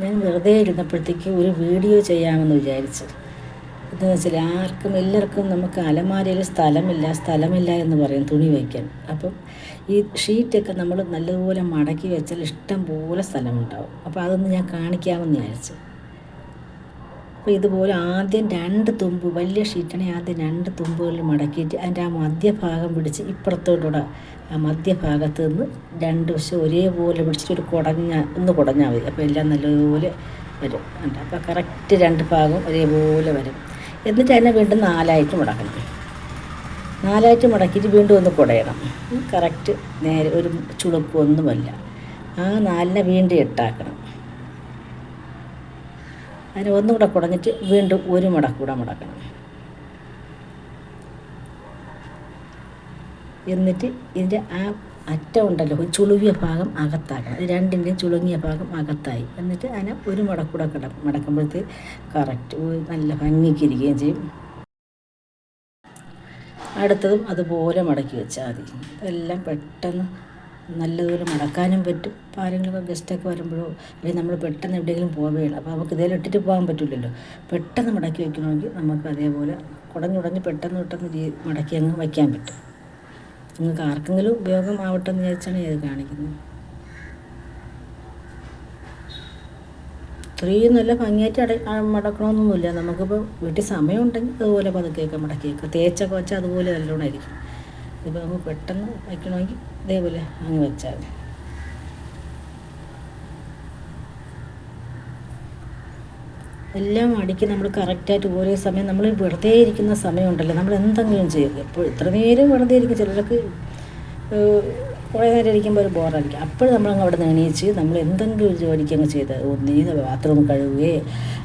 ഞാൻ വെറുതെ ഇരുന്നപ്പോഴത്തേക്ക് ഒരു വീഡിയോ ചെയ്യാമെന്ന് വിചാരിച്ചു എന്താണെന്ന് വെച്ചാൽ ആർക്കും എല്ലാവർക്കും നമുക്ക് അലമാരയിൽ സ്ഥലമില്ല സ്ഥലമില്ല എന്ന് പറയും തുണി വയ്ക്കാൻ. അപ്പം ഈ ഷീറ്റൊക്കെ നമ്മൾ നല്ലതുപോലെ മടക്കി വെച്ചാൽ ഇഷ്ടം പോലെ സ്ഥലമുണ്ടാവും. അപ്പോൾ അതൊന്ന് ഞാൻ കാണിക്കാമെന്ന് വിചാരിച്ചു. അപ്പോൾ ഇതുപോലെ ആദ്യം രണ്ട് തുമ്പ് വലിയ ഷീറ്റാണെങ്കിൽ ആദ്യം രണ്ട് തുമ്പുകളിൽ മടക്കിയിട്ട് അതിന്റെ ആ മധ്യഭാഗം പിടിച്ച് ഇപ്പുറത്തോട്ടൂടെ ആ മധ്യഭാഗത്ത് നിന്ന് രണ്ട് വശം ഒരേപോലെ പിടിച്ചിട്ട് ഒരു കുടഞ്ഞ ഒന്ന് കുടഞ്ഞാൽ മതി. അപ്പോൾ എല്ലാം നല്ലതുപോലെ വരും. അപ്പോൾ കറക്റ്റ് രണ്ട് ഭാഗം ഒരേപോലെ വരും. എന്നിട്ട് അതിനെ വീണ്ടും നാലായിട്ട് മുടക്കണം. നാലായിട്ട് മുടക്കിയിട്ട് വീണ്ടും ഒന്ന് കുടയണം. കറക്റ്റ് നേരെ ഒരു ചുളുപ്പൊന്നുമല്ല ആ നാലിനെ വീണ്ടും ഇട്ടാക്കണം അതിന് ഒന്നുകൂടെ കുടഞ്ഞിട്ട് വീണ്ടും ഒരു മുടക്കൂടെ മടക്കണം. എന്നിട്ട് ഇതിന്റെ ആ അറ്റം ഉണ്ടല്ലോ ചുളുവിയ ഭാഗം അകത്താക്കണം. രണ്ടിന്റെയും ചുളുങ്ങിയ ഭാഗം അകത്തായി. എന്നിട്ട് അതിനെ ഒരു മടക്കൂടെ കിട മടക്കുമ്പോഴത്തെ കറക്റ്റ് നല്ല ഭംഗിക്കിരിക്കുകയും ചെയ്യും. അടുത്തതും അതുപോലെ മടക്കി വെച്ചാൽ മതി. എല്ലാം പെട്ടെന്ന് നല്ലതുപോലെ മടക്കാനും പറ്റും. ഇപ്പോൾ ആരെങ്കിലും ഗസ്റ്റൊക്കെ വരുമ്പോഴോ അല്ലെങ്കിൽ നമ്മൾ പെട്ടെന്ന് എവിടെയെങ്കിലും പോവുകയാണ് അപ്പോൾ നമുക്ക് ഇതേലും ഇട്ടിട്ട് പോകാൻ പറ്റില്ലല്ലോ. പെട്ടെന്ന് മടക്കി വെക്കണമെങ്കിൽ നമുക്ക് അതേപോലെ കുടഞ്ഞുടഞ്ഞ് പെട്ടെന്ന് പെട്ടെന്ന് മടക്കി അങ്ങ് വയ്ക്കാൻ പറ്റും. നിങ്ങൾക്ക് ആർക്കെങ്കിലും ഉപയോഗം ആവട്ടെ എന്ന് വിചാരിച്ചാണ് ഇത് കാണിക്കുന്നത്. ഇത്രയും നല്ല ഭംഗിയായിട്ട് അട മടക്കണമെന്നൊന്നുമില്ല നമുക്കിപ്പോൾ വീട്ടിൽ സമയമുണ്ടെങ്കിൽ അതുപോലെ പതുക്കെയൊക്കെ മടക്കിയേക്കാം തേച്ചൊക്കെ വെച്ചാൽ അതുപോലെ നല്ലോണമായിരിക്കും ഇതിപ്പോൾ നമുക്ക് പെട്ടെന്ന് വയ്ക്കണമെങ്കിൽ ഇതേപോലെ അങ്ങ് വെച്ചാൽ മതി. എല്ലാം അടിക്ക് നമ്മൾ കറക്റ്റായിട്ട് ഓരോ സമയം നമ്മൾ വെറുതെ ഇരിക്കുന്ന സമയമുണ്ടല്ലോ. നമ്മൾ എന്തെങ്കിലും ചെയ്യും. എപ്പോൾ ഇത്ര നേരം വെറുതെ ഇരിക്കും. ചിലർക്ക് കുറേ നേരം ഇരിക്കുമ്പോൾ ഒരു ബോറടിക്കും അപ്പോൾ നമ്മളങ്ങ് അവിടെ നിന്ന് എണീച്ച് നമ്മൾ എന്തെങ്കിലും ഒരു ജോലിക്ക് അങ്ങ് ചെയ്ത് ഒന്നീ ബാത്റൂം കഴുകുകയോ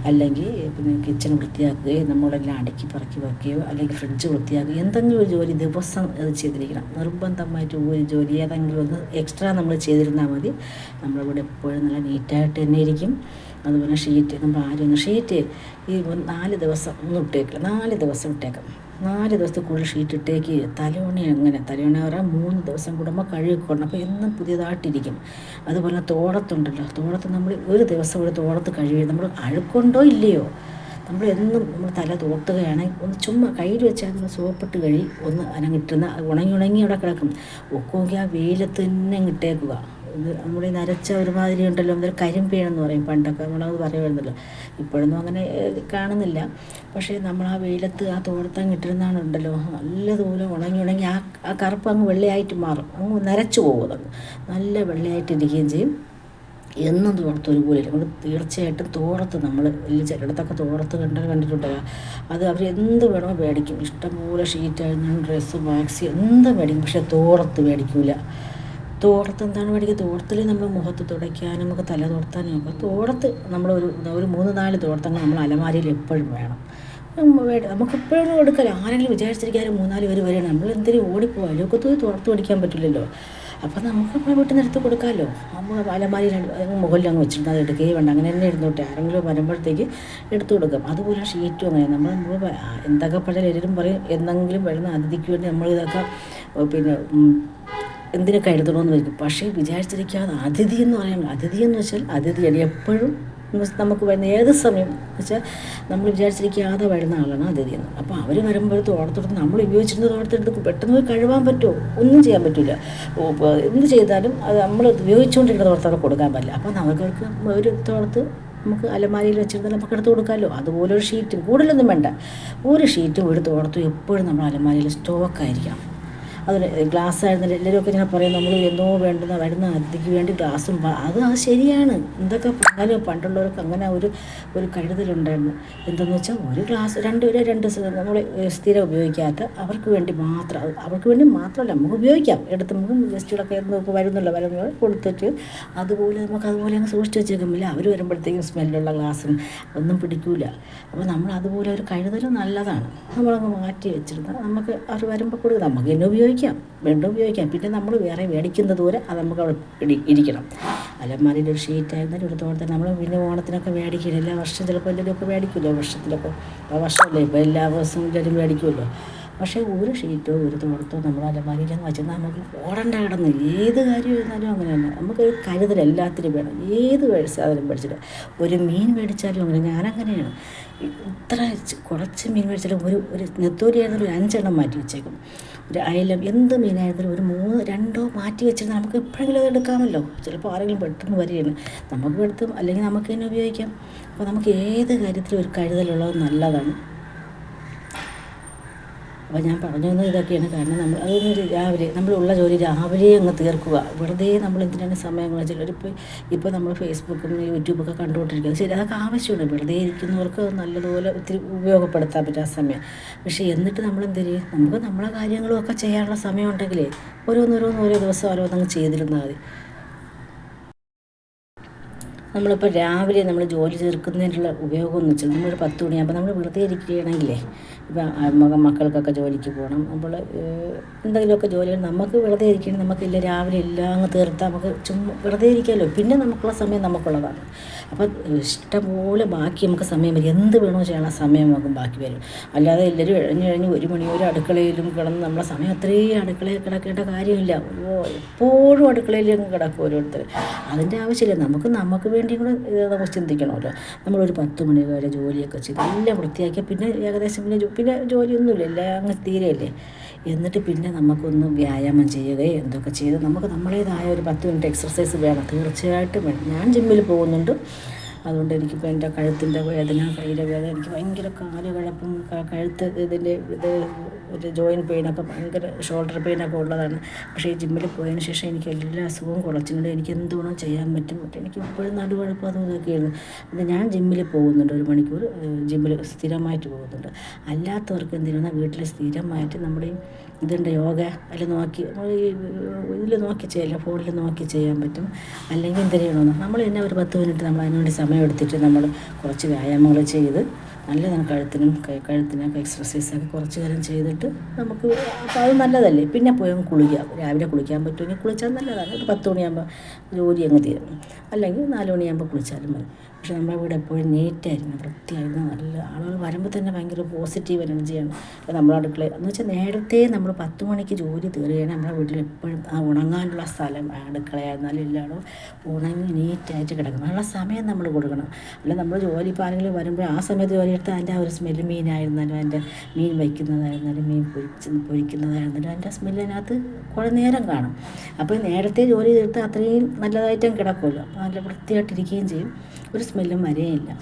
അല്ലെങ്കിൽ പിന്നെ കിച്ചൺ വൃത്തിയാക്കുകയോ നമ്മളെല്ലാം അടുക്കി പറക്കി വെക്കുകയോ അല്ലെങ്കിൽ ഫ്രിഡ്ജ് വൃത്തിയാക്കുകയോ എന്തെങ്കിലും ഒരു ജോലി ദിവസം അത് ചെയ്തിരിക്കണം. നിർബന്ധമായിട്ട് ഒരു ജോലി ഏതെങ്കിലും ഒന്ന് എക്സ്ട്രാ നമ്മൾ ചെയ്തിരുന്നാൽ മതി. നമ്മളിവിടെ എപ്പോഴും നല്ല നീറ്റായിട്ട് തന്നെ ഇരിക്കും. അതുപോലെ ഷീറ്റ് നമ്മൾ ആരും ഷീറ്റ് ഈ നാല് ദിവസം ഒന്നും ഇട്ടേക്കില്ല നാല് ദിവസം ഇട്ടേക്കാം. നാല് ദിവസത്തിൽ കൂടുതൽ ഷീറ്റ് ഇട്ടേക്ക്. തലയോണി അങ്ങനെ തലയോണി പറയാൻ മൂന്ന് ദിവസം കൂടുമ്പോൾ കഴുകിക്കൊള്ളണം അപ്പോൾ എന്നും പുതിയതായിട്ടിരിക്കും. അതുപോലെ തോടത്തുണ്ടല്ലോ തോടത്ത് നമ്മൾ ഒരു ദിവസം ഒരു തോടത്ത് കഴുകി നമ്മൾ അഴുക്കുണ്ടോ ഇല്ലയോ? നമ്മൾ എന്നും നമ്മൾ തല തോർത്തുകയാണെങ്കിൽ ഒന്ന് ചുമ്മാ കയ്യിൽ വെച്ചാൽ നമ്മൾ സോപ്പിട്ട് കഴി ഒന്ന് അനങ്ങിട്ടുന്ന ഉണങ്ങി ഉണങ്ങി അവിടെ കിടക്കും. ഒക്കെ ആ വെയിലത്ത് തന്നെ ഇട്ടേക്കുക. നമ്മുടെ ഈ നരച്ച ഒരുമാതിരി ഉണ്ടല്ലോ എന്തൊരു കരിമ്പീണെന്ന് പറയും പണ്ടൊക്കെ. നമ്മളത് പറയുമായിരുന്നല്ലോ. ഇപ്പോഴൊന്നും അങ്ങനെ കാണുന്നില്ല. പക്ഷേ നമ്മൾ ആ വെയിലത്ത് ആ തോർത്തങ്ങ് ഇട്ടിരുന്നാണ് ഉണ്ടല്ലോ. നല്ലതുപോലെ ഉണങ്ങി ഉണങ്ങി ആ ആ കറുപ്പ് അങ്ങ് വെള്ളയായിട്ട് മാറും. അങ്ങ് നരച്ചു പോകും അതങ്ങ്. നല്ല വെള്ളയായിട്ട് ഇരിക്കുകയും ചെയ്യും. എന്നും തോർത്ത് ഒരുപോലെ നമ്മൾ തീർച്ചയായിട്ടും തോർത്ത് നമ്മൾ ചിലയിടത്തൊക്കെ തോർത്ത് കണ്ട കണ്ടിട്ടുണ്ടല്ലോ. അത് അവർ എന്ത് വേണോ മേടിക്കും. ഇഷ്ടംപോലെ ഷീറ്റ് ആയിരുന്നു ഡ്രസ്സ് മാക്സി എന്ത് മേടിക്കും. പക്ഷേ തോർത്ത് മേടിക്കില്ല തോർത്ത് എന്താണ് പഠിക്കുക തോടത്തിൽ നമ്മൾ മുഖത്ത് തുടയ്ക്കാനും നമുക്ക് തല തോർത്താനും ഒക്കെ തോടത്ത് നമ്മൾ ഒരു ഒരു മൂന്ന് നാല് തോടത്തങ്ങൾ നമ്മൾ അലമാരിയിൽ എപ്പോഴും വേണം. നമുക്ക് എപ്പോഴും എടുക്കല്ലോ ആരെങ്കിലും വിചാരിച്ചിരിക്കാനും മൂന്നാൽ പേര് വരെയാണ് നമ്മൾ എന്തിനും ഓടിപ്പോവാം? അല്ലോക്കത്ത് തോർത്ത് പഠിക്കാൻ പറ്റില്ലല്ലോ. അപ്പം നമുക്ക് അപ്പോൾ വീട്ടിൽ നിന്ന് എടുത്ത് കൊടുക്കാമല്ലോ. നമ്മൾ അലമാരി മുകളിൽ അങ്ങ് വെച്ചിട്ടുണ്ട് അത് എടുക്കുകയും വേണ്ട. അങ്ങനെ തന്നെ ഇരുന്നോട്ടെ. ആരെങ്കിലും വരുമ്പോഴത്തേക്ക് എടുത്തു കൊടുക്കാം. അതുപോലെ ഷീറ്റും അങ്ങനെ. നമ്മൾ നമ്മൾ എന്തൊക്കെ പഴയ എല്ലാവരും പറയും എന്തെങ്കിലും വരുന്ന അതിഥിക്ക് വേണ്ടി നമ്മൾ ഇതൊക്കെ പിന്നെ എന്തിനൊക്കെ എഴുതണമെന്ന് വരും പക്ഷേ വിചാരിച്ചിരിക്കാതെ അതിഥി എന്ന് പറയാൻ അതിഥി എന്ന് വെച്ചാൽ അതിഥിയാണ് എപ്പോഴും നമുക്ക് വരുന്ന ഏത് സമയം വെച്ചാൽ നമ്മൾ വിചാരിച്ചിരിക്കാതെ വരുന്ന ആളാണ് അതിഥി എന്ന്. അപ്പോൾ അവർ വരുമ്പോഴത്തെ തോട്ടത്തെടുത്ത് നമ്മൾ ഉപയോഗിച്ചിരുന്ന ഓർത്തെടുത്ത് പെട്ടെന്ന് കഴുകാൻ പറ്റുമോ? ഒന്നും ചെയ്യാൻ പറ്റില്ല എന്ത് ചെയ്താലും അത് നമ്മൾ ഉപയോഗിച്ചുകൊണ്ടിരിക്കുന്ന ഓർത്തവർക്ക് കൊടുക്കാൻ പറ്റില്ല. അപ്പോൾ നമുക്കവർക്ക് ഒരു തോട്ടത്ത് നമുക്ക് അലമാരിയിൽ വെച്ചിരുന്നാൽ നമുക്ക് എടുത്ത് കൊടുക്കാമല്ലോ. അതുപോലെ ഒരു ഷീറ്റും കൂടുതലൊന്നും വേണ്ട. ഒരു ഷീറ്റും ഒരു തോട്ടത്തും എപ്പോഴും നമ്മൾ അലമാരിയിൽ സ്റ്റോക്കായിരിക്കണം അതിന് ഗ്ലാസ് എല്ലാവരും ഇങ്ങനെ പറയും നമ്മൾ എന്നോ വേണ്ടുന്ന വരുന്ന അതിക്ക് വേണ്ടി ഗ്ലാസും അത് അത് ശരിയാണ്. എന്തൊക്കെ പറഞ്ഞാലും പണ്ടുള്ളവർക്ക് അങ്ങനെ ഒരു ഒരു കരുതലുണ്ടായിരുന്നു. എന്തെന്ന് വെച്ചാൽ ഒരു ഗ്ലാസ് രണ്ട് ഒരു രണ്ട് നമ്മൾ സ്ഥിരം ഉപയോഗിക്കാത്ത അവർക്ക് വേണ്ടി മാത്രം അവർക്ക് വേണ്ടി മാത്രമല്ല നമുക്ക് ഉപയോഗിക്കാം. എടുത്ത് നമുക്ക് ഗസ്റ്റുകളൊക്കെ നമുക്ക് വരുന്നല്ലോ വരുമ്പോൾ കൊടുത്തിട്ട് അതുപോലെ നമുക്ക് അതുപോലെ അങ്ങ് സൂക്ഷിച്ച് വെച്ചേക്കുമില്ല അവർ വരുമ്പോഴത്തേക്കും സ്മെല്ലുള്ള ഗ്ലാസ്സും ഒന്നും പിടിക്കൂല. അപ്പോൾ നമ്മൾ അതുപോലെ ഒരു കഴുതൽ നല്ലതാണ്. നമ്മളങ്ങ് മാറ്റി വെച്ചിരുന്നാൽ നമുക്ക് അവർ വരുമ്പോൾ കൊടുക്കുക നമുക്ക് എന്നെ ഉപയോഗിക്കാം. വീണ്ടും ഉപയോഗിക്കാം. പിന്നെ നമ്മൾ വേറെ മേടിക്കുന്നത് വരെ അത് നമുക്ക് അവിടെ ഇരിക്കണം. അലമാരിയിൽ ഒരു ഷീറ്റായിരുന്നാലും എടുത്തോളം തന്നെ നമ്മൾ പിന്നെ ഓണത്തിനൊക്കെ മേടിക്കില്ല എല്ലാ വർഷം ചിലപ്പോൾ എന്തെങ്കിലുമൊക്കെ മേടിക്കുമല്ലോ വർഷത്തിലൊക്കെ. ആ വർഷമല്ലേ? ഇപ്പോൾ എല്ലാ ദിവസവും ചിലരും മേടിക്കുമല്ലോ. പക്ഷേ ഒരു ഷീറ്റോ ഒരു തോളത്തോ നമ്മൾ അലമാരിയിൽ വെച്ചാൽ നമുക്ക് ഓടേണ്ട കിടന്ന് ഏത് കാര്യം ഇരുന്നാലും അങ്ങനെ തന്നെ. നമുക്കൊരു കരുതൽ എല്ലാത്തിനും വേണം. ഏത് സാധനം മേടിച്ചിട്ട് ഒരു മീൻ മേടിച്ചാലും അങ്ങനെ. ഞാനങ്ങനെയാണ്. ഇത്ര കുറച്ച് മീൻ മേടിച്ചാലും ഒരു ഒരു നെത്തോലി ആയിരുന്നാലും ഒരു അഞ്ചെണ്ണം മാറ്റി വെച്ചേക്കും. ഒരു അയലം എന്ത് മീനായിരുന്നാലും ഒരു മൂന്ന് രണ്ടോ മാറ്റി വെച്ചിരുന്നാൽ നമുക്ക് എപ്പോഴെങ്കിലും അത് എടുക്കാമല്ലോ. ചിലപ്പോൾ ആരെങ്കിലും പെട്ടെന്ന് വരികയാണ്. നമുക്ക് എടുത്തും അല്ലെങ്കിൽ നമുക്ക് തന്നെ ഉപയോഗിക്കാം. അപ്പോൾ നമുക്ക് ഏത് കാര്യത്തിലും ഒരു കരുതലുള്ളത് നല്ലതാണ്. അപ്പോൾ ഞാൻ പറഞ്ഞു വന്നത് ഇതൊക്കെയാണ്. കാരണം നമ്മൾ അതൊന്നും രാവിലെ നമ്മളുള്ള ജോലി രാവിലെ അങ്ങ് തീർക്കുക. വെറുതെ നമ്മൾ എന്തിനാണ് സമയം കളഞ്ഞാൽ ഇപ്പോൾ ഇപ്പോൾ നമ്മൾ ഫേസ്ബുക്കും യൂട്യൂബൊക്കെ കണ്ടുകൊണ്ടിരിക്കുന്നത്. ശരി അതൊക്കെ ആവശ്യമാണ്. വെറുതെ ഇരിക്കുന്നവർക്ക് നല്ലതുപോലെ ഒത്തിരി ഉപയോഗപ്പെടുത്താൻ പറ്റും ആ സമയം. പക്ഷേ എന്നിട്ട് നമ്മൾ എന്ത് ചെയ്യും? നമുക്ക് നമ്മളെ കാര്യങ്ങളും ഒക്കെ ചെയ്യാനുള്ള സമയം ഉണ്ടെങ്കിലേ ഓരോന്നോരോന്ന് ഓരോ ദിവസം ഓരോന്നങ്ങ് ചെയ്തിരുന്നാൽ മതി. നമ്മളിപ്പോൾ രാവിലെ നമ്മൾ ജോലി തീർക്കുന്നതിനുള്ള ഉപയോഗം എന്ന് വെച്ചാൽ നമ്മളൊരു പത്ത് മണിയാകുമ്പോൾ നമ്മൾ വെറുതെ ഇരിക്കുകയാണെങ്കിലേ ഇപ്പം മക്കൾക്കൊക്കെ ജോലിക്ക് പോകണം. അപ്പോൾ എന്തെങ്കിലുമൊക്കെ ജോലികൾ നമുക്ക് വെറുതെ ഇരിക്കണം നമുക്കില്ല രാവിലെ എല്ലാം അങ്ങ് തീർത്താൽ നമുക്ക് ചുമ്മാ വെറുതെ ഇരിക്കാമല്ലോ പിന്നെ നമുക്കുള്ള സമയം നമുക്കുള്ളതാണ്. അപ്പോൾ ഇഷ്ടംപോലെ ബാക്കി നമുക്ക് സമയം വരും. എന്ത് വേണോ ചെയ്യാനുള്ള സമയം നമുക്ക് ബാക്കി വരും. അല്ലാതെ എല്ലാവരും ഇഴഞ്ഞു കഴിഞ്ഞ് ഒരു മണിയൊരു അടുക്കളയിലും കിടന്ന് നമ്മളെ സമയം അത്രയും അടുക്കളയിൽ കിടക്കേണ്ട കാര്യമില്ല. ഓ എപ്പോഴും അടുക്കളയിൽ കിടക്കും ഓരോരുത്തർ. അതിന്റെ ആവശ്യമില്ല. നമുക്ക് നമുക്ക് വേണ്ടി കൂടെ നമുക്ക് ചിന്തിക്കണമല്ലോ. നമ്മളൊരു പത്ത് മണി വരെ ജോലിയൊക്കെ ചെയ്ത് എല്ലാം വൃത്തിയാക്കിയാൽ പിന്നെ ഏകദേശം പിന്നെ പിന്നെ ജോലിയൊന്നുമില്ല എല്ലാം അങ്ങ് തീരെയല്ലേ? എന്നിട്ട് പിന്നെ നമുക്കൊന്ന് വ്യായാമം ചെയ്യുകയോ എന്തൊക്കെ ചെയ്ത് നമുക്ക് നമ്മളേതായ ഒരു പത്ത് മിനിറ്റ് എക്സർസൈസ് വേണം. തീർച്ചയായിട്ടും വേണം. ഞാൻ ജിമ്മിൽ പോകുന്നുണ്ട്. അതുകൊണ്ട് എനിക്കിപ്പോൾ എന്റെ കഴുത്തിന്റെ വേദന കയ്യിലെ വേദന എനിക്ക് ഭയങ്കര കാൽ കഴപ്പും കഴുത്ത് ഇതിന്റെ ഇത് ഒരു ജോയിന്റ് പെയിനൊക്കെ ഭയങ്കര ഷോൾഡർ പെയിനൊക്കെ ഉള്ളതാണ്. പക്ഷേ ഈ ജിമ്മിൽ പോയതിന് ശേഷം എനിക്ക് എല്ലാ അസുഖവും കുറച്ചിട്ടുണ്ട്. എനിക്ക് എന്തുകൊണ്ടും ചെയ്യാൻ പറ്റും. എനിക്ക് ഇപ്പോഴും നടുവഴപ്പം അതും ഇതൊക്കെയാണ്. പിന്നെ ഞാൻ ജിമ്മിൽ പോകുന്നുണ്ട്. ഒരു മണിക്കൂർ ജിമ്മിൽ സ്ഥിരമായിട്ട് പോകുന്നുണ്ട്. അല്ലാത്തവർക്ക് എന്തിനാണ്? വീട്ടിൽ സ്ഥിരമായിട്ട് നമ്മുടെ ഇതുണ്ട് യോഗ. അതിൽ നോക്കി ഇതിൽ നോക്കി ചെയ്യാം ഫോണിൽ നോക്കി ചെയ്യാൻ പറ്റും. അല്ലെങ്കിൽ എന്ത് ചെയ്യണമെന്ന് നമ്മൾ തന്നെ ഒരു പത്ത് മിനിറ്റ് നമ്മൾ അതിനുവേണ്ടി സമയം എടുത്തിട്ട് നമ്മൾ കുറച്ച് വ്യായാമങ്ങൾ ചെയ്ത് നല്ലതാണ് കഴുത്തിനും കഴുത്തിനൊക്കെ എക്സർസൈസൊക്കെ കുറച്ച് നേരം ചെയ്തിട്ട് നമുക്ക് അപ്പോൾ അത് നല്ലതല്ലേ? പിന്നെ പോയി കുളിക്കാം രാവിലെ കുളിക്കാൻ പറ്റുമെങ്കിൽ കുളിച്ചാൽ നല്ലതാണ്. ഒരു പത്ത് മണിയാകുമ്പോൾ ജോലി അങ്ങ് തീരും. അല്ലെങ്കിൽ നാല് മണിയാകുമ്പോൾ കുളിച്ചാലും മതി. പക്ഷേ നമ്മുടെ വീട് എപ്പോഴും നീറ്റായിരുന്നു വൃത്തിയായിരുന്നു നല്ല ആളുകൾ വരുമ്പോൾ തന്നെ ഭയങ്കര പോസിറ്റീവ് എനർജിയാണ് നമ്മുടെ അടുക്കള എന്ന് വെച്ചാൽ നേരത്തെ നമ്മൾ പത്ത് മണിക്ക് ജോലി തീരുകയാണ് നമ്മുടെ വീട്ടിൽ എപ്പോഴും ആ ഉണങ്ങാനുള്ള സ്ഥലം അടുക്കളയായിരുന്നാലും എല്ലാവരും ഉണങ്ങി നീറ്റായിട്ട് കിടക്കണം. അതിനുള്ള സമയം നമ്മൾ കൊടുക്കണം. അല്ല നമ്മൾ ജോലി ഇപ്പോൾ ആരെങ്കിലും വരുമ്പോൾ ആ സമയത്ത് ജോലി എടുത്താൽ അതിന്റെ ആ ഒരു സ്മെല്ല് മീനായിരുന്നാലും അതിന്റെ മീൻ വയ്ക്കുന്നതായിരുന്നാലും മീൻ പൊരിച്ച് പൊരിക്കുന്നതായിരുന്നാലും അതിന്റെ സ്മെല്ല് അതിനകത്ത് കുറേ നേരം കാണും. അപ്പോൾ നേരത്തെ ജോലി തീർത്താൽ അത്രയും നല്ലതായിട്ടും കിടക്കുമല്ലോ അപ്പോൾ നല്ല വൃത്തിയായിട്ടിരിക്കുകയും ചെയ്യും. ഒരു സ്മെല്ലും amarela?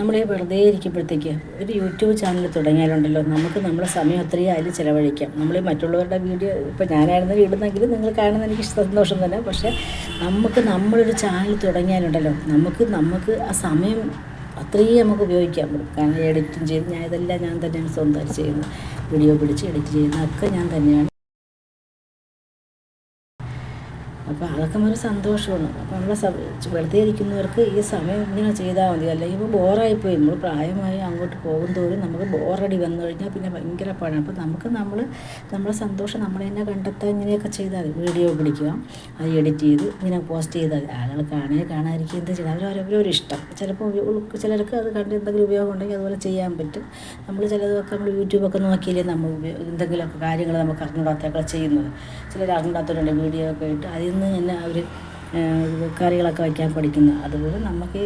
നമ്മൾ ഈ വെറുതെ ഇരിക്കുമ്പോഴത്തേക്ക് ഒരു യൂട്യൂബ് ചാനൽ തുടങ്ങിയാലുണ്ടല്ലോ നമുക്ക് നമ്മുടെ സമയം ഒത്തിരി അതിൽ ചിലവഴിക്കാം. നമ്മൾ മറ്റുള്ളവരുടെ വീഡിയോ ഇപ്പോൾ ഞാനായിരുന്നു ഇടുന്നെങ്കിൽ നിങ്ങൾ കാണുന്ന എനിക്ക് സന്തോഷം തന്നെ. പക്ഷേ നമുക്ക് നമ്മളൊരു ചാനൽ തുടങ്ങിയാലുണ്ടല്ലോ നമുക്ക് നമുക്ക് ആ സമയം അത്രയും നമുക്ക് ഉപയോഗിക്കാൻ പറ്റും കാരണം എഡിറ്റും ചെയ്ത് ഞാൻ ഇതെല്ലാം ഞാൻ തന്നെയാണ് സ്വന്തമായിട്ട് ചെയ്യുന്നത്. വീഡിയോ പിടിച്ച് എഡിറ്റ് ചെയ്യുന്നതൊക്കെ ഞാൻ തന്നെയാണ് അപ്പോൾ അതൊക്കെ ഒരു സന്തോഷമാണ്. അപ്പോൾ നമ്മളെ വെറുതെ ഇരിക്കുന്നവർക്ക് ഈ സമയം ഇങ്ങനെ ചെയ്താൽ മതി. അല്ലെങ്കിൽ ഇപ്പോൾ ബോറായിപ്പോയി. നമ്മൾ പ്രായമായി അങ്ങോട്ട് പോകും തോറും നമുക്ക് ബോറടി വന്നു കഴിഞ്ഞാൽ പിന്നെ ഭയങ്കര പാടാണ്. അപ്പോൾ നമുക്ക് നമ്മൾ നമ്മളെ സന്തോഷം നമ്മൾ തന്നെ കണ്ടെത്താൻ ഇങ്ങനെയൊക്കെ ചെയ്താൽ മതി. വീഡിയോ പിടിക്കുക അത് എഡിറ്റ് ചെയ്ത് ഇങ്ങനെ പോസ്റ്റ് ചെയ്താൽ ആളുകൾ കാണാൻ കാണാതിരിക്കുക എന്ത് ചെയ്താൽ അവരവരൊരു ഇഷ്ടം. ചിലപ്പോൾ ചിലർക്ക് അത് കണ്ട് എന്തെങ്കിലും ഉപയോഗം ഉണ്ടെങ്കിൽ അതുപോലെ ചെയ്യാൻ പറ്റും. നമ്മൾ ചിലതൊക്കെ നമ്മൾ യൂട്യൂബൊക്കെ നോക്കിയില്ലേ നമ്മൾ എന്തെങ്കിലുമൊക്കെ കാര്യങ്ങൾ നമുക്ക് അറിഞ്ഞൂടാത്തൊക്കെ ചെയ്യുന്നത്. ചിലർ അറിഞ്ഞൂടാത്തവരുണ്ട് വീഡിയോ ഒക്കെ ഇട്ട്. അതിൽ നിന്ന് തന്നെ അവർ കറികളൊക്കെ വയ്ക്കാൻ പഠിക്കുന്നു. അതുപോലെ നമുക്ക്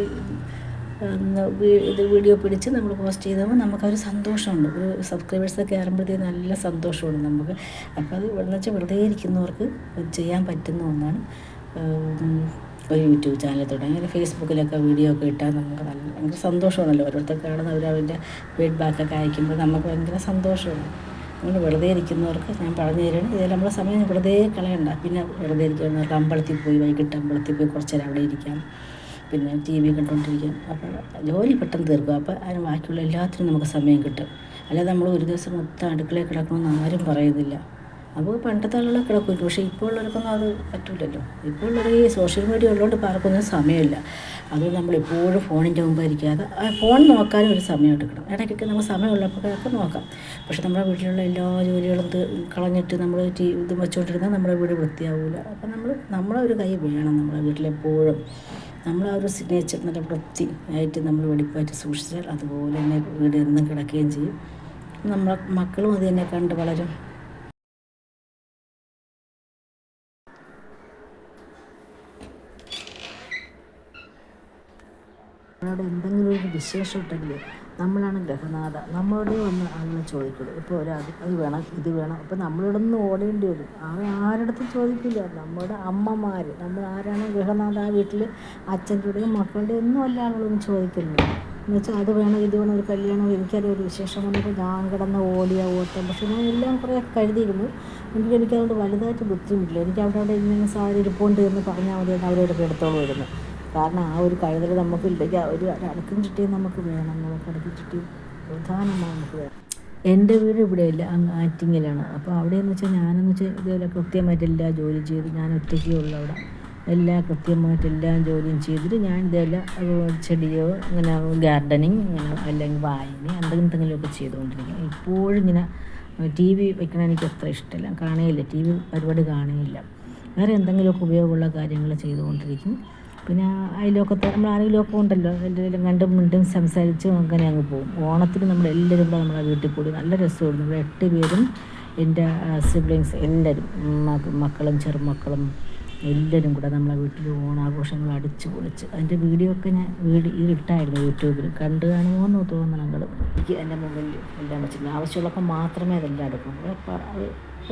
ഇത് വീഡിയോ പിടിച്ച് നമ്മൾ പോസ്റ്റ് ചെയ്തപ്പോൾ നമുക്കൊരു സന്തോഷമുണ്ട്. ഒരു സബ്സ്ക്രൈബേഴ്സൊക്കെ കയറുമ്പോഴത്തേക്ക് നല്ല സന്തോഷമുണ്ട് നമുക്ക്. അപ്പോൾ അത് എന്ന് വെച്ചാൽ വെറുതെ ഇരിക്കുന്നവർക്ക് ചെയ്യാൻ പറ്റുന്ന ഒന്നാണ്. ഒരു യൂട്യൂബ് ചാനൽ തുടങ്ങി. അല്ലെങ്കിൽ ഫേസ്ബുക്കിലൊക്കെ വീഡിയോ ഒക്കെ ഇട്ടാൽ നമുക്ക് നല്ല ഭയങ്കര സന്തോഷമാണല്ലോ. ഓരോരുത്തർ കാണുന്ന അവർ അവരുടെ ഫീഡ്ബാക്കൊക്കെ അയക്കുമ്പോൾ നമുക്ക് ഭയങ്കര സന്തോഷമാണ്. നമ്മൾ വെറുതെ ഇരിക്കുന്നവർക്ക് ഞാൻ പറഞ്ഞു തരുന്നത് ഇതിൽ നമ്മളെ സമയം വെറുതെ കളയണ്ട. പിന്നെ വെറുതെ ഇരിക്കുന്നവർക്ക് അമ്പലത്തിൽ പോയി വൈകിട്ട് അമ്പലത്തിൽ പോയി കുറച്ച് നേരം അവിടെ ഇരിക്കാം. പിന്നെ ടി വി കണ്ടുകൊണ്ടിരിക്കാം. അപ്പോൾ ജോലി പെട്ടെന്ന് തീർക്കും. അപ്പോൾ അതിന് ബാക്കിയുള്ള എല്ലാത്തിനും നമുക്ക് സമയം കിട്ടും. അല്ലാതെ നമ്മൾ ഒരു ദിവസം മൊത്തം അടുക്കളയിൽ കിടക്കണമെന്ന് ആരും പറയുന്നില്ല. അപ്പോൾ പണ്ടത്തെ ആളുകളെ കിടക്കും. പക്ഷേ ഇപ്പോൾ ഉള്ളവർക്കൊന്നും അത് പറ്റില്ലല്ലോ ഇപ്പോൾ ഉള്ളവർ ഈ സോഷ്യൽ മീഡിയ ഉള്ളതുകൊണ്ട് പാർക്കൊന്നും സമയമില്ല. അത് നമ്മൾ എപ്പോഴും ഫോണിന്റെ മുമ്പായിരിക്കാതെ ഫോൺ നോക്കാനും ഒരു സമയം എടുക്കണം ഇടയ്ക്കൊക്കെ നമ്മൾ സമയമുള്ളപ്പോഴൊക്കെ നോക്കാം. പക്ഷെ നമ്മുടെ വീട്ടിലുള്ള എല്ലാ ജോലികളും കളഞ്ഞിട്ട് നമ്മൾ ടി ഇത് വെച്ചുകൊണ്ടിരുന്നാൽ നമ്മുടെ വീട് വൃത്തിയാവില്ല അപ്പോൾ നമ്മൾ നമ്മളെ ഒരു കൈ വേണം നമ്മുടെ വീട്ടിലെപ്പോഴും. നമ്മൾ ആ ഒരു സിഗ്നേച്ചർ നല്ല വൃത്തി ആയിട്ട് നമ്മൾ വെടിപ്പായിട്ട് സൂക്ഷിച്ചാൽ അതുപോലെ തന്നെ വീട് എന്നും കിടക്കുകയും ചെയ്യും. നമ്മളെ മക്കളും അത് തന്നെ കണ്ട് വളരും. നമ്മളോട് എന്തെങ്കിലും ഒരു വിശേഷം ഉണ്ടെങ്കിൽ നമ്മളാണ് ഗ്രഹനാഥ. നമ്മളോട് വന്ന് അങ്ങനെ ചോദിക്കുള്ളൂ ഇപ്പോൾ ഒരു അത് അത് വേണം ഇത് വേണം. അപ്പോൾ നമ്മളിവിടെ നിന്ന് ഓടേണ്ടി വരും. അവൻ ആരുടെ ചോദിക്കില്ല. നമ്മുടെ അമ്മമാർ നമ്മൾ ആരാണോ ഗ്രഹനാഥ ആ വീട്ടിൽ അച്ഛന്റെയും മക്കളുടെ ഒന്നും അല്ല ആളുകളൊന്നും ചോദിക്കുന്നില്ല എന്ന് വെച്ചാൽ അത് വേണം ഇത് വേണം ഒരു കല്യാണം എനിക്കറിയാം ഒരു വിശേഷം വന്നപ്പോൾ ഞാൻ കിടന്ന ഓടിയ ഓട്ടം. പക്ഷേ ഞാൻ എല്ലാം കുറേ കരുതിയിരുന്നു. എനിക്ക് എനിക്കതുകൊണ്ട് വലുതായിട്ട് ബുദ്ധിമുട്ടില്ല. എനിക്ക് അവിടെ അവിടെ ഇങ്ങനെ സാരി ഇരിപ്പുണ്ട് എന്ന് പറഞ്ഞാൽ മതി എന്ന് അവരവരൊക്കെ എടുത്തോളം വരുന്നു കാരണം ആ ഒരു കഴുതൽ നമുക്ക് ഇല്ലെങ്കിൽ ഒരു അടുക്കും ചുറ്റിയും നമുക്ക് വേണം. നമുക്ക് അടുക്കും ചുറ്റി പ്രധാനമാണ് നമുക്ക് വേണം. എന്റെ വീട് ഇവിടെയല്ല അങ്ങ് ആറ്റിങ്ങിലാണ്. അപ്പോൾ അവിടെയെന്ന് വെച്ചാൽ ഞാനെന്ന് വെച്ചാൽ ഇതുപോലെ കൃത്യമായിട്ട് എല്ലാ ജോലി ചെയ്ത് ഞാൻ ഒറ്റയ്ക്കേ ഉള്ളു അവിടെ. എല്ലാ കൃത്യമായിട്ട് എല്ലാ ജോലിയും ചെയ്തിട്ട് ഞാൻ ഇതെല്ലാം ചെടിയോ ഇങ്ങനെ ഗാർഡനിങ് ഇങ്ങനെ അല്ലെങ്കിൽ വായന എന്തെങ്കിലും എന്തെങ്കിലുമൊക്കെ ചെയ്തുകൊണ്ടിരിക്കും ഇപ്പോഴും ഇങ്ങനെ ടി വി വെക്കണം എനിക്ക് അത്ര ഇഷ്ടമല്ല. കാണുകയില്ല ടി വി പരിപാടി കാണുകയില്ല വേറെ എന്തെങ്കിലുമൊക്കെ ഉപയോഗമുള്ള കാര്യങ്ങൾ ചെയ്തുകൊണ്ടിരിക്കും പിന്നെ അയലോക്കത്തെ നമ്മൾ ആരെങ്കിലുമൊക്കെ ഉണ്ടല്ലോ എല്ലാവരും കണ്ടും മിണ്ടും സംസാരിച്ചും അങ്ങനെ അങ്ങ് പോകും. ഓണത്തിന് നമ്മൾ എല്ലാവരും കൂടെ നമ്മളെ വീട്ടിൽ കൂടി നല്ല രസമായിരുന്നു. നമ്മൾ എട്ട് പേരും എന്റെ സിബ്ലിങ്സ് എല്ലാവരും മക്കളും ചെറുമക്കളും എല്ലാവരും കൂടെ നമ്മളെ വീട്ടിൽ ഓണാഘോഷങ്ങൾ അടിച്ച് പൊളിച്ച്. അതിന്റെ വീഡിയോ ഒക്കെ ഞാൻ വീഡിയോ ഇട്ടായിരുന്നു യൂട്യൂബിൽ കണ്ടു കാണുമോ എന്ന് തോന്നണങ്ങൾ എനിക്ക് എന്റെ മുമ്പിൽ എല്ലാം വെച്ചിട്ടുണ്ട്. ആവശ്യമുള്ളപ്പോൾ മാത്രമേ അതെല്ലാം എടുക്കുള്ളൂ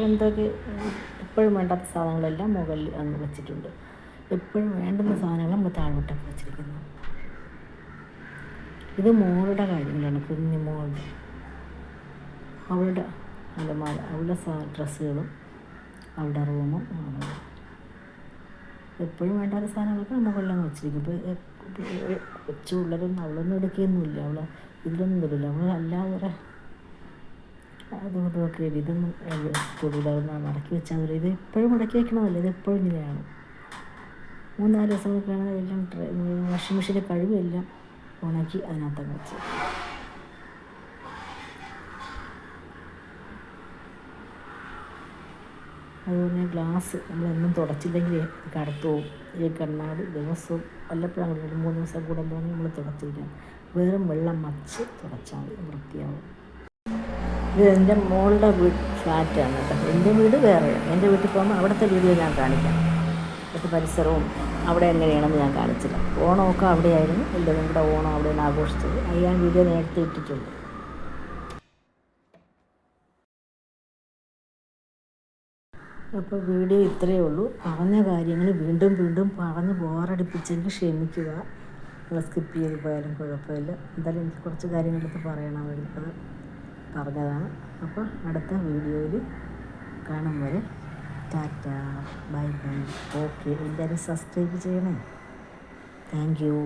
എന്തൊക്കെ എപ്പോഴും വേണ്ടാത്ത സാധനങ്ങളെല്ലാം മുകളിൽ അങ്ങ് വെച്ചിട്ടുണ്ട്. എപ്പോഴും വേണ്ടുന്ന സാധനങ്ങൾ നമ്മൾ താഴോട്ടൊക്കെ വെച്ചിരിക്കുന്നു. ഇത് മോളുടെ കാര്യങ്ങളാണ് കുഞ്ഞു മോളുടെ. അവളുടെ അലമാര അവളുടെ ഡ്രസ്സുകളും അവളുടെ റൂമും ആണ്. എപ്പോഴും വേണ്ടാത്ത സാധനങ്ങളൊക്കെ നമ്മൾ മുകളിലങ്ങ് വെച്ചിരിക്കും. ഇപ്പോൾ കൊച്ചു അവളൊന്നും എടുക്കുകയൊന്നുമില്ല. അവൾ ഇതിലൊന്നും ഇടില്ല അവൾ അല്ലാതെ അതുകൊണ്ടൊക്കെ ഇതൊന്നും തൊടില്ല. മടക്കി വെച്ചാൽ ഇത് എപ്പോഴും മടക്കി വെക്കണമല്ലോ ഇത് എപ്പോഴും ഇങ്ങനെയാണ്. മൂന്നാൽ ദിവസം കഴിഞ്ഞാൽ എല്ലാം വാഷിംഗ് മെഷീന്റെ കഴിവെല്ലാം ഉണക്കി അതിനകത്ത് വെച്ച്. അതുപോലെ ഗ്ലാസ് നമ്മളെന്നും തുടച്ചില്ലെങ്കിൽ കടത്തവും ഈ കണ്ണാട് ദിവസവും വല്ലപ്പോഴും രണ്ട് മൂന്ന് ദിവസം കൂടുമ്പോൾ നമ്മൾ തുടച്ചിരിക്കണം. വെറും വെള്ളം മച്ച് തുടച്ചാൽ മതി. വൃത്തിയാവും. ഇത് എന്റെ മോളുടെ വീട് ഫ്ലാറ്റാണ് കേട്ടോ. എന്റെ വീട് വേറെയാണ് എന്റെ വീട്ടിൽ പോകുമ്പോൾ അവിടുത്തെ വീഡിയോ ഞാൻ കാണിക്കാം. ഇവിടുത്തെ പരിസരവും അവിടെ എങ്ങനെയാണെന്ന് ഞാൻ കാണിച്ചില്ല. ഓണമൊക്കെ അവിടെയായിരുന്നു. എല്ലാവരും കൂടെ ഓണം അവിടെയാണ് ആഘോഷിച്ചത്. അത് ഞാൻ വീഡിയോ നേരത്തെ ഇട്ടിട്ടുണ്ട്. അപ്പോൾ വീഡിയോ ഇത്രയേ ഉള്ളൂ. പറഞ്ഞ കാര്യങ്ങൾ വീണ്ടും വീണ്ടും പറഞ്ഞ് ബോറടിപ്പിച്ചെങ്കിൽ ക്ഷമിക്കുക. നിങ്ങൾ സ്കിപ്പ് ചെയ്ത് പോയാലും കുഴപ്പമില്ല. എന്തായാലും എനിക്ക് കുറച്ച് കാര്യങ്ങളെടുത്ത് പറയണം അത് പറഞ്ഞതാണ്. അപ്പോൾ അടുത്ത വീഡിയോയിൽ കാണും വരെ. Tata bye bye. ഓക്കെ എല്ലാവരും സബ്സ്ക്രൈബ് ചെയ്യണേ. Thank you